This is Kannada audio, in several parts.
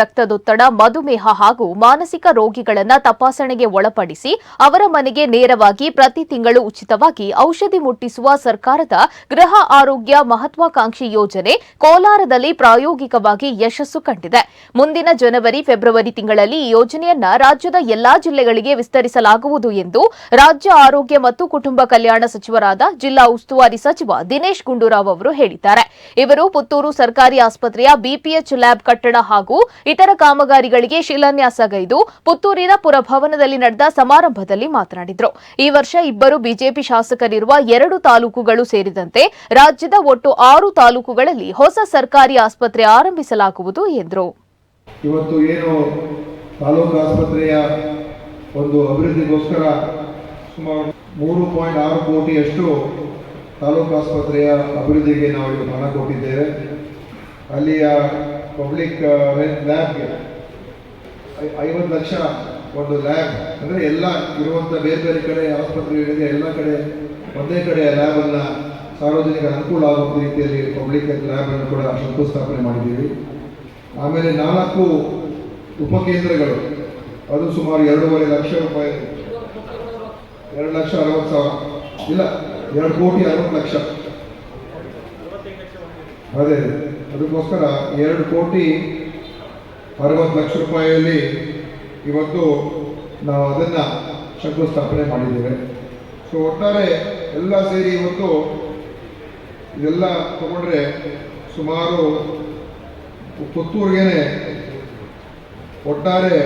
ರಕ್ತದೊತ್ತಡ ಮಧುಮೇಹ ಹಾಗೂ ಮಾನಸಿಕ ರೋಗಿಗಳನ್ನ ತಪಾಸಣೆಗೆ ಒಳಪಡಿಸಿ ಅವರ ಮನೆಗೆ ನೇರವಾಗಿ ಪ್ರತಿ ತಿಂಗಳು ಉಚಿತವಾಗಿ ಔಷಧಿ ಮುಟ್ಟಿಸುವ ಸರ್ಕಾರದ ಗೃಹ ಆರೋಗ್ಯ ಮಹತ್ವಾಕಾಂಕ್ಷಿ ಯೋಜನೆ ಕೋಲಾರದಲ್ಲಿ ಪ್ರಾಯೋಗಿಕವಾಗಿ ಯಶಸ್ಸು ಕಂಡಿದೆ. ಮುಂದಿನ ಜನವರಿ, ಫೆಬ್ರವರಿ ತಿಂಗಳಲ್ಲಿ ಈ ಯೋಜನೆಯನ್ನ ರಾಜ್ಯದ ಎಲ್ಲಾ ಜಿಲ್ಲೆಗಳಿಗೆ ವಿಸ್ತರಿಸಲಾಗುವುದು ಎಂದು ರಾಜ್ಯ ಆರೋಗ್ಯ ಮತ್ತು ಕುಟುಂಬ ಕಲ್ಯಾಣ ಸಚಿವರಾದ ಜಿಲ್ಲಾ ಉಸ್ತುವಾರಿ ಸಚಿವ ದಿನೇಶ್ ಗುಂಡೂರಾವ್ ಅವರು ಹೇಳಿದ್ದಾರೆ. ಇವರು ಪುತ್ತೂರು ಸರ್ಕಾರಿ ಆಸ್ಪತ್ರೆಯ ಬಿಪಿಎಚ್ ಲ್ಯಾಬ್ ಕಟ್ಟಡ ಹಾಗೂ ಇತರ ಕಾಮಗಾರಿಗಳಿಗೆ ಶಿಲಾನ್ಯಾಸಗೈದು ಪುತ್ತೂರಿನ ಪುರಭವನದಲ್ಲಿ ನಡೆದ ಸಮಾರಂಭದಲ್ಲಿ ಮಾತನಾಡಿದರು. ಈ ವರ್ಷ ಇಬ್ಬರು ಬಿಜೆಪಿ ಶಾಸಕರಿರುವ ಎರಡು ತಾಲೂಕುಗಳು ಸೇರಿದಂತೆ ರಾಜ್ಯದ ಒಟ್ಟು ಆರು ತಾಲೂಕುಗಳಲ್ಲಿ ಹೊಸ ಸರ್ಕಾರಿ ಆಸ್ಪತ್ರೆ ಆರಂಭಿಸಲಾಗುವುದು ಎಂದರು. ಇವತ್ತು ಏನು ತಾಲೂಕು ಆಸ್ಪತ್ರೆಯ ಒಂದು ಅಭಿವೃದ್ಧಿಗೋಸ್ಕರ ಸುಮಾರು ಮೂರು ಪಾಯಿಂಟ್ ಆರು ಕೋಟಿಯಷ್ಟು ತಾಲೂಕು ಆಸ್ಪತ್ರೆಯ ಅಭಿವೃದ್ಧಿಗೆ ನಾವು ಹಣ ಕೊಟ್ಟಿದ್ದೇವೆ. ಅಲ್ಲಿಯ ಪಬ್ಲಿಕ್ ಹೆಲ್ತ್ ಲ್ಯಾಬ್ಗೆ ಐವತ್ತು ಲಕ್ಷ ಒಂದು ಲ್ಯಾಬ್ ಅಂದರೆ ಎಲ್ಲ ಇರುವಂಥ ಬೇರೆ ಬೇರೆ ಕಡೆ ಆಸ್ಪತ್ರೆಗಳಿಗೆ ಎಲ್ಲ ಕಡೆ ಒಂದೇ ಕಡೆ ಲ್ಯಾಬನ್ನು ಸಾರ್ವಜನಿಕ ಅನುಕೂಲ ಆಗುವ ರೀತಿಯಲ್ಲಿ ಪಬ್ಲಿಕ್ ಹೆಲ್ತ್ ಲ್ಯಾಬನ್ನು ಕೂಡ ಶಂಕುಸ್ಥಾಪನೆ ಮಾಡಿದ್ದೀವಿ. ಆಮೇಲೆ ನಾಲ್ಕು ಉಪಕೇಂದ್ರಗಳು. ಅದು ಸುಮಾರು ಎರಡೂವರೆ ಲಕ್ಷ ರೂಪಾಯಿ, ಎರಡು ಲಕ್ಷ ಅರವತ್ತು ಸಾವಿರ, ಇಲ್ಲ, ಎರಡು ಕೋಟಿ ಅರವತ್ತು ಲಕ್ಷ. ಅದೇ, ಅದಕ್ಕೋಸ್ಕರ ಎರಡು ಕೋಟಿ ಅರವತ್ತು ಲಕ್ಷ ರೂಪಾಯಿಯಲ್ಲಿ ಇವತ್ತು ನಾವು ಅದನ್ನು ಶಂಕುಸ್ಥಾಪನೆ ಮಾಡಿದ್ದೇವೆ. ಸೊ, ಒಟ್ಟಾರೆ ಎಲ್ಲ ಸೇರಿ ಇವತ್ತು ಇದೆಲ್ಲ ತಗೊಂಡ್ರೆ ಸುಮಾರು ಪುತ್ತೂರಿಗೇನೆ ಒಟ್ಟಾರೆ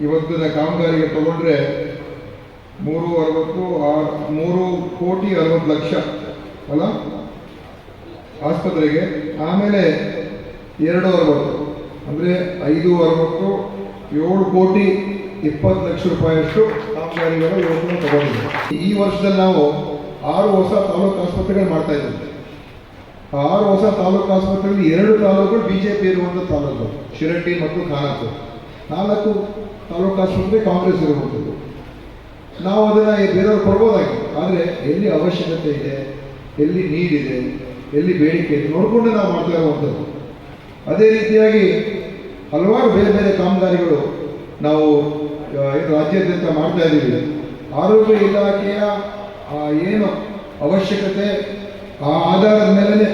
ಇವತ್ತಿನ ಕಾಮಗಾರಿಗೆ ತಗೊಂಡ್ರೆ ಮೂರು ಅರವತ್ತು ಆರು ಮೂರು ಕೋಟಿ ಅರವತ್ತು ಲಕ್ಷ, ಅಲ್ಲ? ಆಸ್ಪತ್ರೆಗೆ, ಆಮೇಲೆ ಎರಡು ಅರವತ್ತು ಅಂದರೆ ಐದು ಅರವತ್ತು ಏಳು ಕೋಟಿ ಇಪ್ಪತ್ತು ಲಕ್ಷ ರೂಪಾಯಿಯಷ್ಟು ಕಾಮಗಾರಿಗಳು ಯೋಜನೆ ತಗೊಂಡಿದೆ. ಈ ವರ್ಷದಲ್ಲಿ ನಾವು ಆರು ಹೊಸ ತಾಲೂಕು ಆಸ್ಪತ್ರೆಗಳು ಮಾಡ್ತಾ ಇದ್ದೀವಿ. ಆರು ಹೊಸ ತಾಲೂಕು ಆಸ್ಪತ್ರೆಯಲ್ಲಿ ಎರಡು ತಾಲೂಕುಗಳು ಬಿ ಜೆ ಪಿ ಇರುವಂಥ ತಾಲೂಕು ಶಿರಟ್ಟಿ ಮತ್ತು ಖಾನಾಪುರ. ನಾಲ್ಕು ತಾಲೂಕು ಆಸ್ಪತ್ರೆ ಕಾಂಗ್ರೆಸ್ ಇರುವಂಥದ್ದು. ನಾವು ಅದನ್ನು ಬೇರೆಯವ್ರು ಕೊಡ್ಬೋದಾಗಿತ್ತು ಆದರೆ ಎಲ್ಲಿ ಅವಶ್ಯಕತೆ ಇದೆ, ಎಲ್ಲಿ ನೀಡಿದೆ ಎಲ್ಲಿ ಬೇಡಿಕೆ ನೋಡಿಕೊಂಡು ನಾವು ಮಾಡ್ತಾ ಇರುವಂಥದ್ದು. ಅದೇ ರೀತಿಯಾಗಿ ಹಲವಾರು ಬೇರೆ ಬೇರೆ ಕಾಮಗಾರಿಗಳು ನಾವು ರಾಜ್ಯಾದ್ಯಂತ ಮಾಡ್ತಾ ಇದ್ದೀವಿ. ಆರೋಗ್ಯ ಇಲಾಖೆಯ ಏನು ಅವಶ್ಯಕತೆ, ಆ ಆಧಾರದ ಮೇಲೆ